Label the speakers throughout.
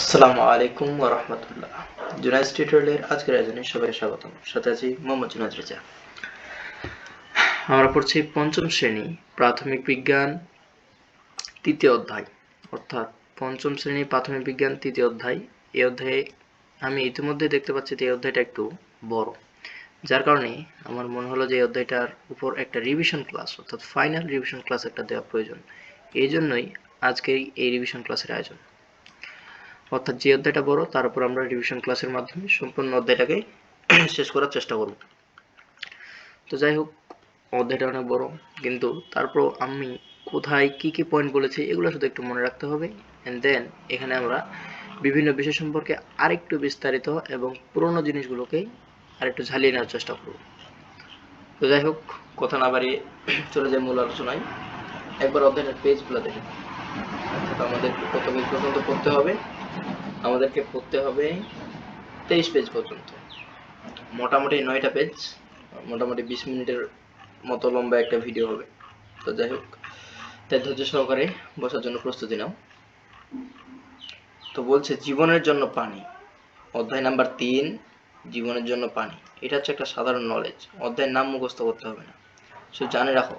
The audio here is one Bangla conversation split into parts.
Speaker 1: আসসালামু আলাইকুম ওয়া রাহমাতুল্লাহ। জুনাইজ টিউটোরিয়ালের আজকের আয়োজনে সবাই স্বাগতম। সাথে আছি মোহাম্মদ জুনাইদ রেজা। আমরা পড়ছি পঞ্চম শ্রেণি, প্রাথমিক বিজ্ঞান, তৃতীয় অধ্যায়। অর্থাৎ পঞ্চম শ্রেণি, প্রাথমিক বিজ্ঞান, তৃতীয় অধ্যায়। এই অধ্যায়ে আমি ইতিমধ্যে দেখতে পাচ্ছি যে এই অধ্যায়টা একটু বড়। যার কারণে আমার মনে হলো যে এই অধ্যায়টার উপর একটা রিভিশন ক্লাস অর্থাৎ ফাইনাল রিভিশন ক্লাস একটা দেওয়া প্রয়োজন। এই জন্যই আজকের এই রিভিশন ক্লাসের আয়োজন। অর্থাৎ যে অধ্যায়টা বড়, তার উপর আমরা রিভিশন ক্লাসের মাধ্যমে সম্পূর্ণ অধ্যায়টাকে শেষ করার চেষ্টা করব। তো যাই হোক, অধ্যায়টা অনেক বড়, কিন্তু তারপর আমি কোথায় কি কি পয়েন্ট বলেছি, এগুলো শুধু একটু মনে রাখতে হবে। অ্যান্ড দেন এখানে আমরা বিভিন্ন বিষয় সম্পর্কে আরেকটু বিস্তারিত এবং পুরোনো জিনিসগুলোকে আরেকটু ঝালিয়ে নেওয়ার চেষ্টা করব। তো যাই হোক, কথা না বাড়িয়ে চলে যাই মূল আলোচনায়। একবার অধ্যায়টার পেজগুলো দেখে আমাদের কত পেজ পর্যন্ত পড়তে হবে। আমাদেরকে পড়তে হবে তেইশ পেজ পর্যন্ত। মোটামুটি নয়টা পেজ, মোটামুটি বিশ মিনিটের মতো লম্বা একটা ভিডিও হবে। তো যাই হোক, তাই ধৈর্য সহকারে বসার জন্য প্রস্তুতি নাও। তো বলছে, জীবনের জন্য পানি। অধ্যায় নাম্বার তিন, জীবনের জন্য পানি। এটা হচ্ছে একটা সাধারণ নলেজ অধ্যায়ের নাম মুখস্থ করতে হবে না। শুধু জানে রাখো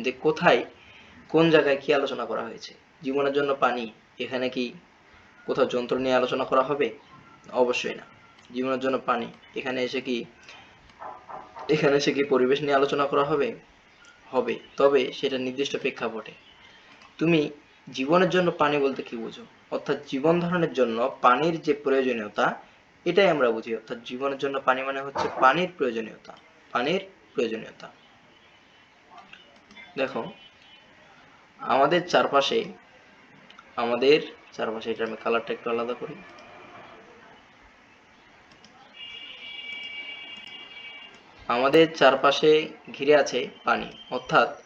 Speaker 1: যে কোথায়, কোন জায়গায় কি আলোচনা করা হয়েছে। জীবনের জন্য পানি, এখানে কি কোথাও যন্ত্র নিয়ে আলোচনা করা হবে? অবশ্যই না। জীবনের জন্য পানি। এখানে এসে কি, এখানে এসে কি পরিবেশ নিয়ে আলোচনা করা হবে? হবে। তবে সেটা নির্দিষ্ট প্রেক্ষাপটে। তুমি জীবনের জন্য পানি বলতে কি বুঝো? অর্থাৎ জীবন ধারণের জন্য পানির যে প্রয়োজনীয়তা, এটাই আমরা বুঝি। অর্থাৎ জীবনের জন্য পানি মানে হচ্ছে পানির প্রয়োজনীয়তা। পানির প্রয়োজনীয়তা। দেখো, আমাদের চারপাশে আমাদের চারপাশে এটা আমি কালারটা একটু আলাদা করি। আমাদের চারপাশে ঘিরে আছে পানি। অর্থাৎ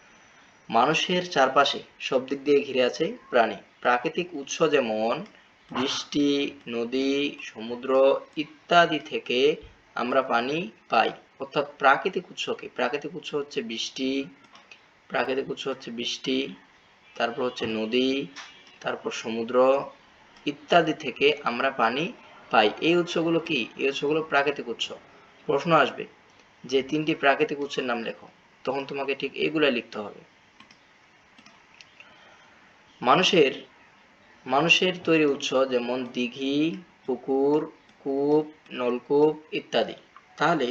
Speaker 1: মানুষের চারপাশে সব দিক দিয়ে ঘিরে আছে প্রাণী। প্রাকৃতিক উৎস যেমন বৃষ্টি, নদী, সমুদ্র ইত্যাদি থেকে আমরা পানি পাই। অর্থাৎ প্রাকৃতিক উৎসকে। প্রাকৃতিক উৎস হচ্ছে বৃষ্টি, প্রাকৃতিক উৎস হচ্ছে বৃষ্টি, তারপর হচ্ছে নদী তারপর সমুদ্র ইত্যাদি থেকে আমরা পানি পাই। এই উৎসগুলো কি? এই উৎসগুলো প্রাকৃতিক উৎস। প্রশ্ন আসবে যে তিনটি প্রাকৃতিক উৎসের নাম লেখো। তখন তোমাকে ঠিক এগুলাই লিখতে হবে। মানুষের মানুষের তৈরি উৎস যেমন দিঘি, পুকুর, কূপ, নলকূপ ইত্যাদি। তাহলে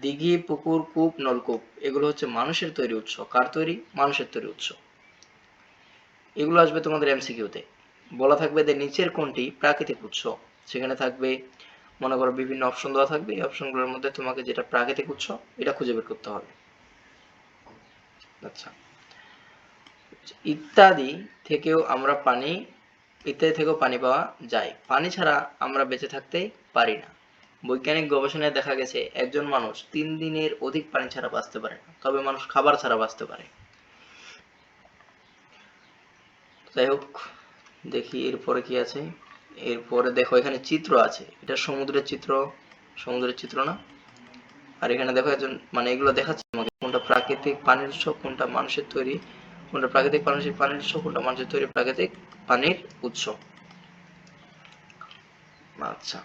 Speaker 1: দিঘি, পুকুর, কূপ, নলকূপ, এগুলো হচ্ছে মানুষের তৈরি উৎস। কার তৈরি? মানুষের তৈরি উৎস। এগুলো আসবে তোমাদের এমসিকিউতে বলা থাকবে যে নিচের কোনটি প্রাকৃতিক উৎস? সেখানে থাকবে, মনে করো বিভিন্ন অপশন দেওয়া থাকবে। এই অপশনগুলোর মধ্যে তোমাকে যেটা প্রাকৃতিক উৎস, এটা খুঁজে বের করতে হবে। আচ্ছা। ইত্যাদি থেকেও আমরা পানি, ইত্যাদি থেকেও পানি পাওয়া যায়। পানি ছাড়া আমরা বেঁচে থাকতে পারি না। বৈজ্ঞানিক গবেষণায় দেখা গেছে, একজন মানুষ তিন দিনের অধিক পানি ছাড়া বাঁচতে পারে না। তবে মানুষ খাবার ছাড়া বাঁচতে পারে। যাই হোক, দেখি এরপরে কি আছে। এরপরে দেখো এখানে চিত্র আছে। এটা সমুদ্রের চিত্র সমুদ্রের চিত্র না? আর এখানে দেখো একজন মানে এগুলো দেখাচ্ছে আমাকে কোনটা প্রাকৃতিক পানির উৎস, কোনটা মানুষের তৈরি, কোনটা প্রাকৃতিক মানুষের পানির উৎস, কোনটা মানুষের তৈরি প্রাকৃতিক পানির উৎস। আচ্ছা।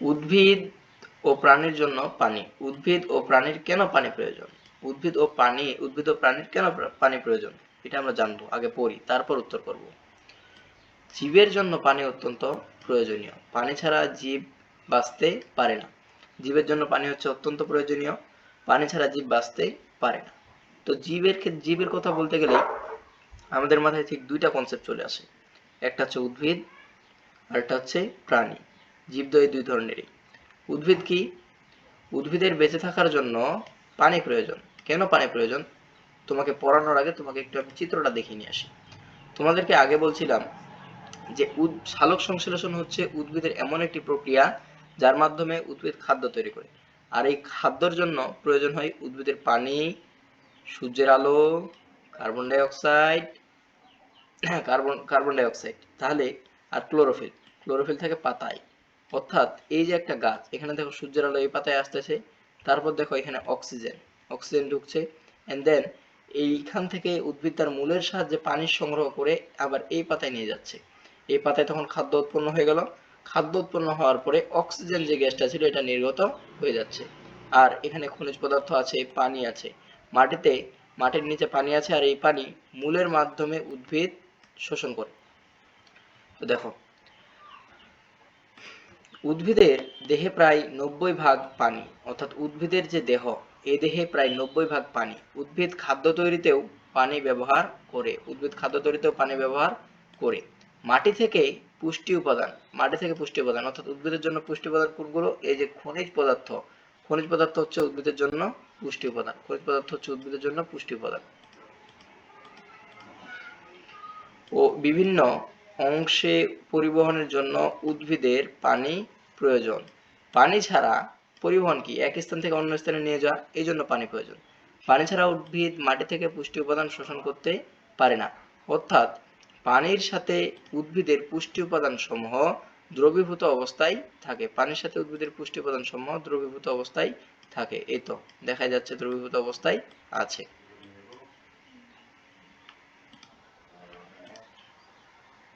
Speaker 1: উদ্ভিদ ও প্রাণীর জন্য পানি। উদ্ভিদ ও প্রাণীর কেন পানি প্রয়োজন? উদ্ভিদ ও পানি, উদ্ভিদ ও প্রাণীর কেন পানি প্রয়োজন? এটা আমরা জানব, আগে পড়ি, তারপর উত্তর করব। জীবের জন্য পানি অত্যন্ত প্রয়োজনীয়। পানি ছাড়া জীব বাঁচতে পারে না। জীবের জন্য পানি হচ্ছে অত্যন্ত প্রয়োজনীয়। পানি ছাড়া জীব বাঁচতে পারে না। তো জীবের জীবের কথা বলতে গেলে আমাদের মাথায় ঠিক দুইটা কনসেপ্ট চলে আসে। একটা হচ্ছে উদ্ভিদ, আর একটা হচ্ছে প্রাণী। জীবদ্বয় দুই ধরনেরই। উদ্ভিদ কি? উদ্ভিদের বেঁচে থাকার জন্য পানি প্রয়োজন। কেন পানি প্রয়োজন? তোমাকে পড়ানোর আগে তোমাকে একটু আমি চিত্রটা দেখিয়ে নিয়ে আসি। তোমাদেরকে আগে বলছিলাম যে উদ সালোক সংশ্লেষণ হচ্ছে উদ্ভিদের এমন একটি প্রক্রিয়া যার মাধ্যমে উদ্ভিদ খাদ্য তৈরি করে। আর এই খাদ্যর জন্য প্রয়োজন হয় উদ্ভিদের পানি, সূর্যের আলো carbon dioxide carbon carbon dioxide তাহলে আর ক্লোরোফিল ক্লোরোফিল থাকে পাতায়। অর্থাৎ এই যে একটা গাছ, এখানে দেখো সূর্যের আলো এই পাতায় আসতেছে, তারপর দেখো এখানে অক্সিজেন অক্সিজেন ঢুকছে এন্ড দেন এইখান থেকে উদ্ভিদ তার মূলের সাহায্যে পানি সংগ্রহ করে আবার এই পাতায় নিয়ে যাচ্ছে। এই পাতায় তখন খাদ্য উৎপন্ন হয়ে গেল। খাদ্য উৎপন্ন হওয়ার পরে অক্সিজেন যে গ্যাসটা ছিল, এটা নির্গত হয়ে যাচ্ছে। আর এখানে খনিজ পদার্থ আছে, পানি আছে। মাটিতে, মাটির নিচে পানি আছে আর এই পানি মূলের মাধ্যমে উদ্ভিদ শোষণ করে। তো দেখো, উদ্ভিদের দেহে প্রায় নব্বই ভাগ পানি, অর্থাৎ উদ্ভিদের যে দেহ এই দেহে প্রায় নব্বই ভাগ পানি। উদ্ভিদ খাদ্য তৈরিতেও পানি ব্যবহার করে। উদ্ভিদ খাদ্য তৈরিতেও পানি ব্যবহার করে। মাটি থেকে পুষ্টি উপাদান, মাটি থেকে পুষ্টি উপাদান, অর্থাৎ উদ্ভিদের জন্য পুষ্টি উপাদান কোনগুলো? এই যে খনিজ পদার্থ। খনিজ পদার্থ হচ্ছে উদ্ভিদের জন্য পুষ্টি উপাদান। খনিজ পদার্থ হচ্ছে উদ্ভিদের জন্য পুষ্টি উপাদান। ও বিভিন্ন অংশে পরিবহনের জন্য উদ্ভিদের পানি প্রয়োজন। পানি ছাড়া পরিবহন কি? এক স্থান থেকে অন্য স্থানে নিয়ে যাওয়া, এই জন্য পানি প্রয়োজন। পানি ছাড়া উদ্ভিদ মাটি থেকে পুষ্টি উপাদান শোষণ করতে পারে না। অর্থাৎ, পানির সাথে উদ্ভিদের পুষ্টি উপাদান সমূহ দ্রবীভূত অবস্থায় থাকে। পানির সাথে উদ্ভিদের পুষ্টি উপাদান সমূহ দ্রবীভূত অবস্থায় থাকে। এই তো দেখা যাচ্ছে দ্রবীভূত অবস্থায় আছে।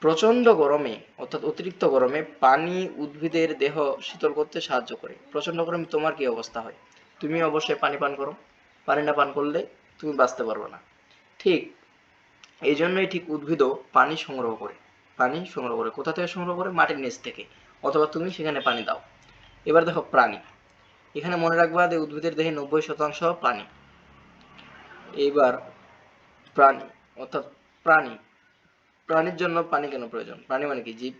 Speaker 1: প্রচণ্ড গরমে, অর্থাৎ অতিরিক্ত গরমে পানি উদ্ভিদের দেহ শীতল করতে সাহায্য করে। প্রচণ্ড গরমে তোমার কি অবস্থা হয়? তুমি অবশ্যই পানি পান করো। পানি না পান করলে তুমি বাঁচতে পারবে না। ঠিক এই জন্যই ঠিক উদ্ভিদও পানি সংগ্রহ করে, পানি সংগ্রহ করে। কোথা থেকে সংগ্রহ করে? মাটির নিচ থেকে। অথবা তুমি সেখানে পানি দাও। এবার দেখো প্রাণী। এখানে মনে রাখবা যে উদ্ভিদের দেহে নব্বই শতাংশ পানি। এবার প্রাণী, অর্থাৎ প্রাণী প্রাণীর জন্য পানি কেন প্রয়োজন? প্রাণী মানে কি? জীব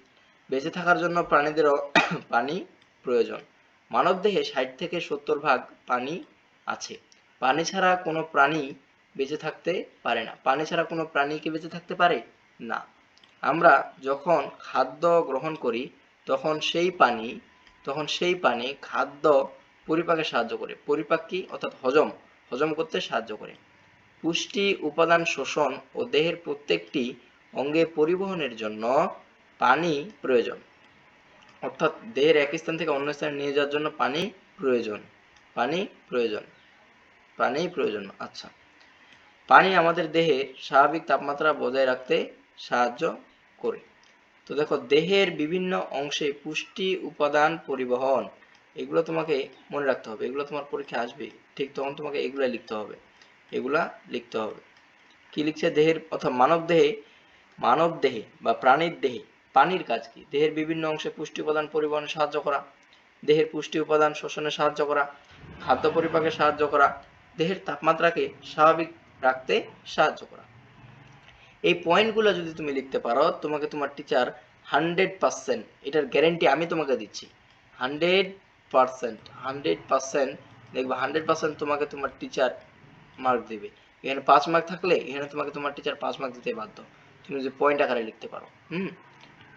Speaker 1: বেঁচে থাকার জন্য প্রাণীদেরও পানি প্রয়োজন। মানবদেহে ষাট থেকে সত্তর ভাগ পানি আছে। পানি ছাড়া কোনো প্রাণী বেঁচে থাকতে পারে না। পানি ছাড়া কোনো প্রাণী কি বেঁচে থাকতে পারে? না। আমরা যখন খাদ্য গ্রহণ করি, তখন সেই পানি, তখন সেই পানি খাদ্য পরিপাকে সাহায্য করে। পরিপাক কি? অর্থাৎ হজম। হজম করতে সাহায্য করে। পুষ্টি, উপাদান, শোষণ ও দেহের প্রত্যেকটি অঙ্গে পরিবহনের জন্য পানি প্রয়োজন। অর্থাৎ দেহের এক স্থান থেকে অন্য স্থানে নিয়ে যাওয়ার জন্য পানি প্রয়োজন। পানি প্রয়োজন। পানি প্রয়োজন। আচ্ছা। পানি আমাদের দেহে স্বাভাবিক তাপমাত্রা বজায় রাখতে সাহায্য করে। তো দেখো, দেহের বিভিন্ন অংশে পুষ্টি উপাদান পরিবহন, এগুলো তোমাকে মনে রাখতে হবে। এগুলো তোমার পরীক্ষা আসবে। ঠিক তখন তোমাকে এগুলা লিখতে হবে। এগুলা লিখতে হবে। কি লিখছে দেহের? অর্থাৎ মানব দেহে মানব দেহে বা প্রাণীর দেহে পানির কাজ কি? দেহের বিভিন্ন অংশে পুষ্টি উপাদান পরিবহনে সাহায্য করা, দেহের পুষ্টি উপাদান শোষণে সাহায্য করা, খাদ্য পরিপাকে সাহায্য করা, দেহের তাপমাত্রাকে স্বাভাবিক রাখতে সাহায্য করা। এই পয়েন্টগুলো যদি তুমি লিখতে পারো, তোমাকে তোমার টিচার হান্ড্রেড পার্সেন্ট এটার গ্যারেন্টি আমি তোমাকে দিচ্ছি হান্ড্রেড পার্সেন্ট হান্ড্রেড পার্সেন্ট দেখবে হান্ড্রেড পার্সেন্ট তোমাকে তোমার টিচার মার্ক দিবে। এখানে পাঁচ মার্ক থাকলে, এখানে তোমাকে তোমার টিচার পাঁচ মার্ক দিতে বাধ্য। তুমি যদি পয়েন্ট আকারে লিখতে পারো, হুম?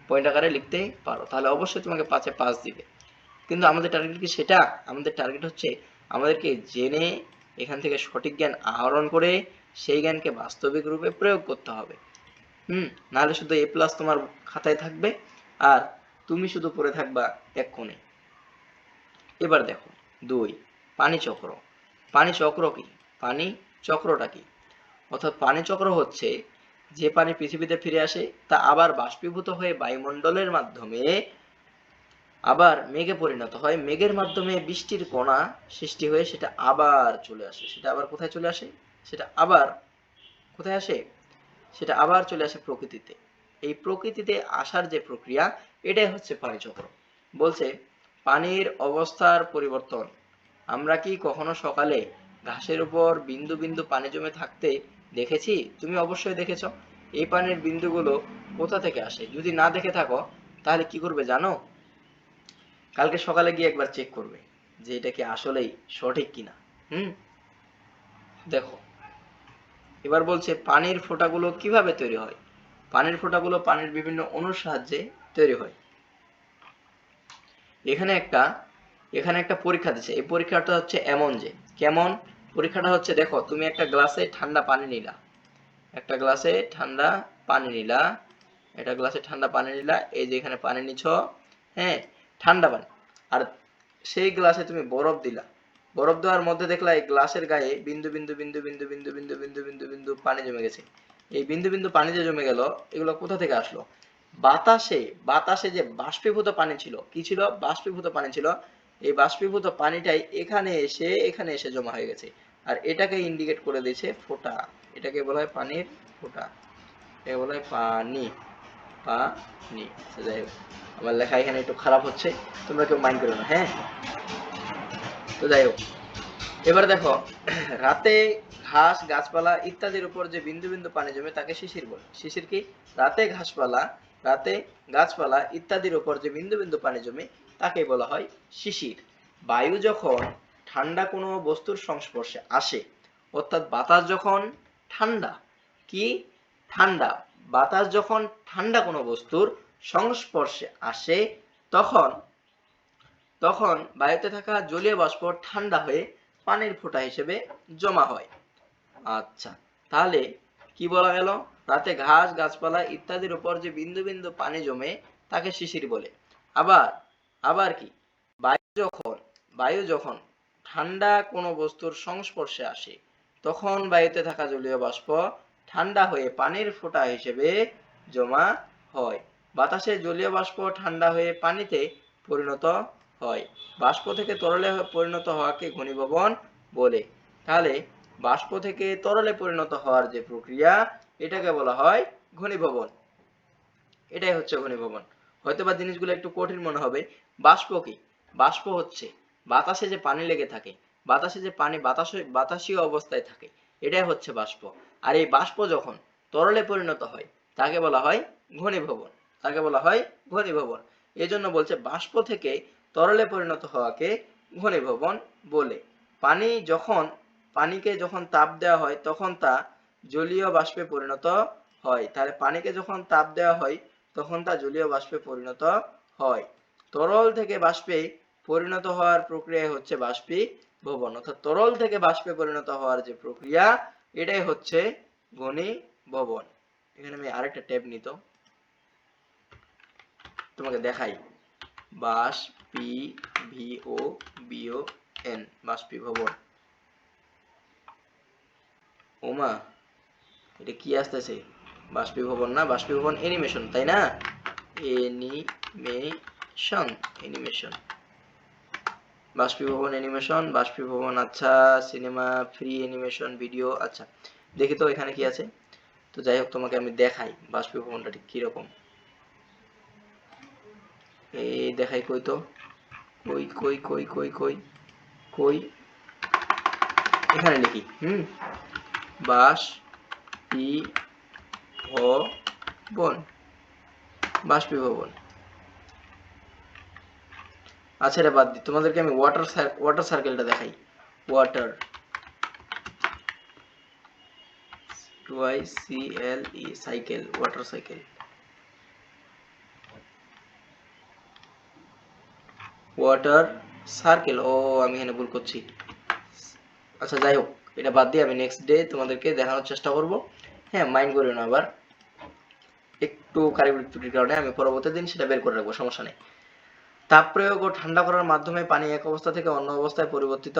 Speaker 1: পয়েন্ট আকারে লিখতে পারো। তাহলে অবশ্যই তোমাকে পাঁচে পাঁচ দিবে। কিন্তু আমাদের টার্গেট কি সেটা? আমাদের টার্গেট হচ্ছে আমাদেরকে জেনে এখান থেকে সঠিক জ্ঞান আহরণ করে সেই জ্ঞানকে বাস্তবিক রূপে প্রয়োগ করতে হবে। হুম? নাহলে শুধু এ প্লাস তোমার খাতায় থাকবে আর তুমি শুধু পড়ে থাকবা এক কোণে। এবার দেখো, দুই, পানি চক্র। পানি চক্র কি? পানি চক্রটা কি? অর্থাৎ পানি চক্র হচ্ছে যে পানি পৃথিবীতে ফিরে আসে, তা আবার বাষ্পীভূত হয়ে বায়ুমণ্ডলের মাধ্যমে আবার মেঘে পরিণত হয়। মেঘের মাধ্যমে বৃষ্টির কণা সৃষ্টি হয়ে সেটা আবার চলে আসে। সেটা আবার কোথায় চলে আসে? সেটা আবার কোথায় আসে? সেটা আবার চলে আসে প্রকৃতিতে। এই প্রকৃতিতে আসার যে প্রক্রিয়া, এটাই হচ্ছে পানি চক্র। বলছে, পানির অবস্থার পরিবর্তন। আমরা কি কখনো সকালে ঘাসের উপর বিন্দু বিন্দু পানি জমে থাকতে দেখেছি? তুমি অবশ্যই দেখেছ। এই পানির বিন্দুগুলো কোথা থেকে আসে? যদি না দেখে থাকো, তাহলে কি করবে জানো? কালকে সকালে গিয়ে একবার চেক করবে যে এটা কি আসলেই সঠিক কিনা। হুম? দেখো। এবার বলছে, পানির ফোঁটাগুলো কীভাবে তৈরি হয়? পানির ফোঁটাগুলো পানির বিভিন্ন অণুর সাহায্যে তৈরি হয়। এখানে একটা এখানে একটা পরীক্ষা দিচ্ছে। এই পরীক্ষাটা হচ্ছে এমন যে, কেমন? পরীক্ষাটা হচ্ছে, দেখো, তুমি একটা গ্লাসে ঠান্ডা পানি নিলা। একটা গ্লাসে ঠান্ডা পানি নিলা। একটা গ্লাসে ঠান্ডা পানি নিলা। এই যে এখানে পানি নিছ হ্যাঁ ঠান্ডা পানি। আর সেই গ্লাসে তুমি বরফ দিলা। বরফ দেওয়ার মধ্যে দেখলা এই গ্লাসের গায়ে বিন্দু বিন্দু বিন্দু বিন্দু বিন্দু বিন্দু বিন্দু বিন্দু বিন্দু পানি জমে গেছে। এই বিন্দু বিন্দু পানি যে জমে গেল, এগুলো কোথা থেকে আসলো? বাতাসে বাতাসে যে বাষ্পীভূত পানি ছিল, কি ছিল? বাষ্পীভূত পানি ছিল এই বাষ্পীভূত পানিটাই এখানে এসে এখানে এসে জমা হয়ে গেছে। আর এটাকে ইন্ডিকেট করে দিয়েছে ফোঁটা। এটাকে বলা হয় পানির ফোঁটা। এটাকে বলা হয় পানি। পানি। আচ্ছা, যাই হোক। আমার লেখা এখানে একটু খারাপ হচ্ছে। তোমরা কেউ মাইন্ড করো না হ্যাঁ? তো যাই হোক। এবার দেখো রাতে ঘাস গাছপালা ইত্যাদির উপর যে বিন্দু বিন্দু পানি জমে তাকে শিশির বলে। শিশির কি? রাতে ঘাসপালা রাতে গাছপালা ইত্যাদির উপর যে বিন্দু বিন্দু পানি জমে তাকে বলা হয় শিশির। বায়ু যখন ঠান্ডা কোনো বস্তুর সংস্পর্শে আসে, অর্থাৎ বাতাস যখন ঠান্ডা, কি? ঠান্ডা। বাতাস যখন ঠান্ডা কোনো বস্তুর সংস্পর্শে আসে, তখন তখন বায়ুতে থাকা জলীয় বাষ্প ঠান্ডা হয়ে পানির ফোঁটা হিসেবে জমা হয়। আচ্ছা তাহলে কি বলা গেল? রাতে ঘাস, গাছপালা ইত্যাদির উপর যে বিন্দু বিন্দু পানি জমে, তাকে শিশির বলে। আবার আবার কি? বায়ু যখন বায়ু যখন ঠান্ডা কোনো বস্তুর সংস্পর্শে আসে, তখন বায়ুতে থাকা জলীয় বাষ্প ঠান্ডা হয়ে পানির ফোঁটা হিসেবে জমা হয়। বাতাসে জলীয় বাষ্প ঠান্ডা হয়ে পানিতে পরিণত হয়। বাষ্প থেকে তরলে পরিণত হওয়াকে ঘনীভবন বলে। তাহলে বাষ্প থেকে তরলে পরিণত হওয়ার যে প্রক্রিয়া, এটাকে বলা হয় ঘনীভবন। এটাই হচ্ছে ঘনীভবন। হয়তো বা জিনিসগুলো একটু কঠিন মনে হবে। বাষ্প কি? বাষ্প হচ্ছে বাতাসে যে পানি লেগে থাকে, বাতাসে যে পানি বাতাস, বাতাসীয় অবস্থায় থাকে, এটাই হচ্ছে বাষ্প। আর এই বাষ্প যখন তরলে পরিণত হয়, তাকে বলা হয় ঘনীভবন। তাকে বলা হয় ঘনীভবন। এজন্য বলছে বাষ্প থেকে তরলে পরিণত হওয়াকে ঘনীভবন বলে। পানি যখন, পানিকে যখন তাপ দেওয়া হয়, তখন তা জলীয় বাষ্পে পরিণত হয়। তাহলে পানিকে যখন তাপ দেওয়া হয় তখন তা জলীয় বাষ্পে পরিণত হয়। তরল থেকে বাষ্পে পরিণত হওয়ার প্রক্রিয়া হচ্ছে বাষ্পীভবন অর্থাৎ তরল থেকে বাষ্পে পরিণত হওয়ার যে প্রক্রিয়া, এটাই হচ্ছে ঘনীভবন এখানে আমি আরেকটা ট্যাব নিত তোমাকে দেখাই। বাষ্পি ভি ও বিও এন বাষ্পীভবন। ওমা, এটা কি আসতেছে? বাষ্পীভবন না, বাষ্পীভবন অ্যানিমেশন তাই না? অ্যানিমেশন অ্যানিমেশন বাষ্পীভবন অ্যানিমেশন বাষ্পীভবন আচ্ছা সিনেমা ফ্রি অ্যানিমেশন ভিডিও আচ্ছা। দেখি তো এখানে কি আছে। তো যাই হোক, তোমাকে আমি দেখাই বাষ্পীভবনটা ঠিক কীরকম। এই দেখাই কই তো। কই কই কই কই কই কই। এখানে লিখি, হুম? বাস ভবন বাষ্পীভবন আচ্ছা এটা বাদ দিই তোমাদেরকে আমি ওয়াটার ওয়াটার সার্কেলটা দেখাই। Water Y C L E cycle water cycle water circle ও, আমি এখানে ভুল করছি। আচ্ছা যাই হোক, এটা বাদ দিয়ে আমি নেক্সট ডে তোমাদেরকে দেখানোর চেষ্টা করব। হ্যাঁ মাইন্ড করিও না আবার। একটু কারিগরি ত্রুটির কারণে আমি পরবর্তী দিন সেটা বের করে রাখব, সমস্যা নেই। তাপ প্রয়োগ ও ঠান্ডা করার মাধ্যমে পানি এক অবস্থা থেকে অন্য অবস্থায় পরিবর্তিত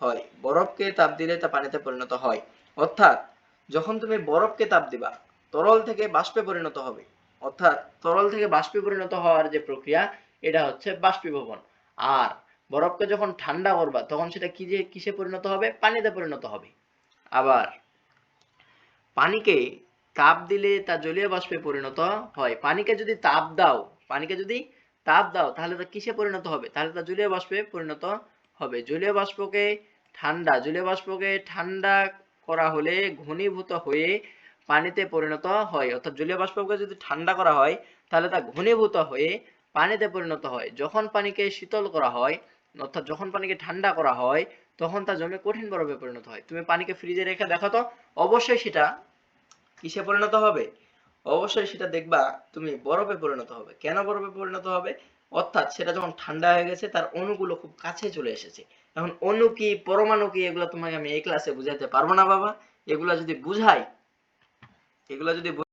Speaker 1: হয়। বরফকে তাপ দিলে তা পানিতে পরিণত হয়। অর্থাৎ, যখন তুমি বরফকে তাপ দিবা, তরল থেকে বাষ্পে পরিণত হবে। অর্থাৎ, তরল থেকে বাষ্পে পরিণত হওয়ার যে প্রক্রিয়া, এটা হচ্ছে বাষ্পীভবন। আর বরফকে যখন ঠান্ডা করবা, তখন সেটা কি যে কিসে পরিণত হবে? পানিতে পরিণত হবে। আবার, পানিকে তাপ দিলে তা জলীয় বাষ্পে পরিণত হয়। পানিকে যদি তাপ দাও, পানিকে যদি তাপ দাও, তাহলে তা কিসে পরিণত হবে? তাহলে তা জলীয় বাষ্পে পরিণত হবে। জলীয় বাষ্পকে ঠান্ডা, জলীয় বাষ্পকে ঠান্ডা করা হলে ঘনীভূত হয়ে পানিতে পরিণত হয়। অর্থাৎ জলীয় বাষ্পকে যদি ঠান্ডা করা হয়, তাহলে তা ঘনীভূত হয়ে পানিতে পরিণত হয়। যখন পানিকে শীতল করা হয়, অর্থাৎ যখন পানিকে ঠান্ডা করা হয়, তখন তা জমে কঠিন বরফে পরিণত হয়। তুমি পানিকে ফ্রিজে রেখে দেখো তো, অবশ্যই সেটা কিসে পরিণত হবে? অবশ্যই সেটা দেখবা তুমি বরফে পরিণত হবে। কেন বরফে পরিণত হবে? অর্থাৎ সেটা যখন ঠান্ডা হয়ে গেছে, তার অণুগুলো খুব কাছে চলে এসেছে। এখন অণু কি, পরমাণু কি, এগুলো তোমাকে আমি এই ক্লাসে বুঝাতে পারব না বাবা। এগুলা যদি বুঝাই, এগুলো যদি